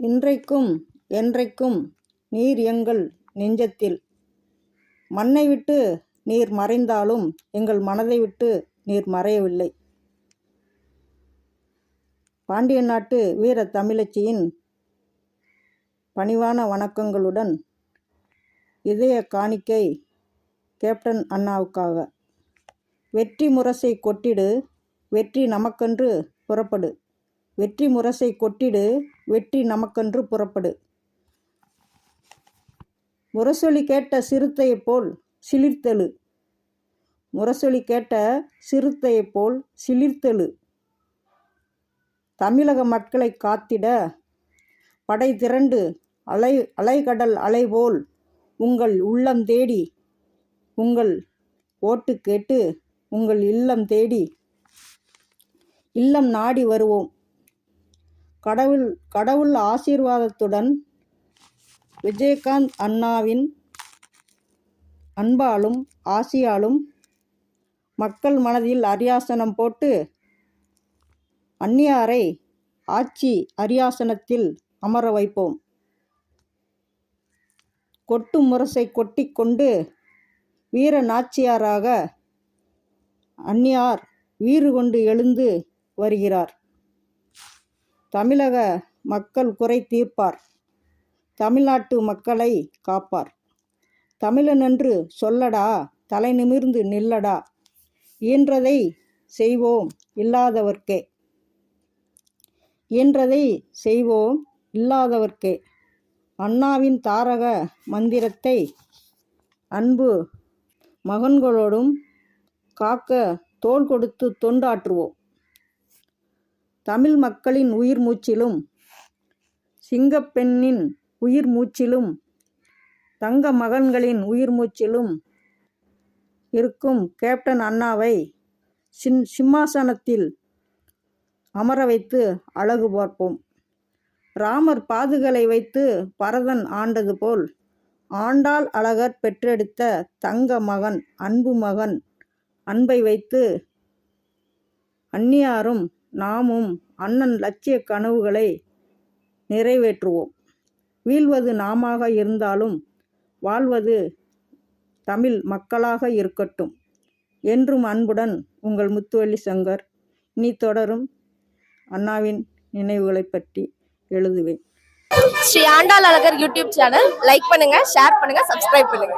இன்றைக்கும் என்றைக்கும் நீர் எங்கள் நெஞ்சத்தில். மண்ணை விட்டு நீர் மறைந்தாலும் எங்கள் மனதை விட்டு நீர் மறையவில்லை. பாண்டிய நாட்டு வீர தமிழச்சியின் பணிவான வணக்கங்களுடன் இதய காணிக்கை கேப்டன் அண்ணாவுக்காக. வெற்றி முரசை கொட்டிடு வெற்றி நமக்கென்று புறப்படு. வெற்றி முரசை கொட்டிடு வெற்றி நமக்கென்று புறப்படு. முரசொலி கேட்ட சிறுத்தையைப் போல் சிலிர்த்தெழு. முரசொலி கேட்ட சிறுத்தையைப் போல் சிலிர்த்தெழு. தமிழக மக்களை காத்திட படை திரண்டு அலை அலைகடல் அலைபோல் உங்கள் உள்ளம் தேடி உங்கள் ஓட்டு கேட்டு உங்கள் இல்லம் தேடி இல்லம் நாடி வருவோம். கடவுள் கடவுள் ஆசீர்வாதத்துடன் விஜயகாந்த் அண்ணாவின் அன்பாலும் ஆசியாலும் மக்கள் மனதில் அரியாசனம் போட்டு அந்நியாரை ஆட்சி அரியாசனத்தில் அமர வைப்போம். கொட்டு முரசை கொட்டிக்கொண்டு வீர நாச்சியாராக அந்நியார் வீறு கொண்டு எழுந்து வருகிறார். தமிழக மக்கள் குறை தீர்ப்பார். தமிழ்நாட்டு மக்களை காப்பார். தமிழனென்று சொல்லடா தலை நிமிர்ந்து நில்லடா. இயன்றதை செய்வோம் இல்லாதவர்க்கே. இயன்றதை செய்வோம் இல்லாதவர்க்கே. அண்ணாவின் தாரக மந்திரத்தை அன்பு மகன்களோடும் காக்க தோள் கொடுத்து தொண்டாற்றுவோம். தமிழ் மக்களின் உயிர் மூச்சிலும் சிங்கப்பெண்ணின் உயிர் மூச்சிலும் தங்க மகன்களின் உயிர் மூச்சிலும் இருக்கும் கேப்டன் அண்ணாவை சின் சிம்மாசனத்தில் அமர வைத்து அழகு பார்ப்போம். ராமர் பாதுகளை வைத்து பரதன் ஆண்டது போல் ஆண்டாள் அழகர் பெற்றெடுத்த தங்க மகன் அன்பு மகன் அன்பை வைத்து அந்நியாரும் நாமும் அண்ணன் லட்சிய கனவுகளை நிறைவேற்றுவோம். வீழ்வது நாமாக இருந்தாலும் வாழ்வது தமிழ் மக்களாக இருக்கட்டும். என்றும் அன்புடன் உங்கள் முத்துவள்ளி சங்கர் இனி தொடரும் அண்ணாவின் நினைவுகளை பற்றி எழுதுவேன். Shri Andal Azhagar YouTube channel. Like பண்ணுங்க ஷேர் பண்ணுங்க சப்ஸ்கிரைப் பண்ணுங்க.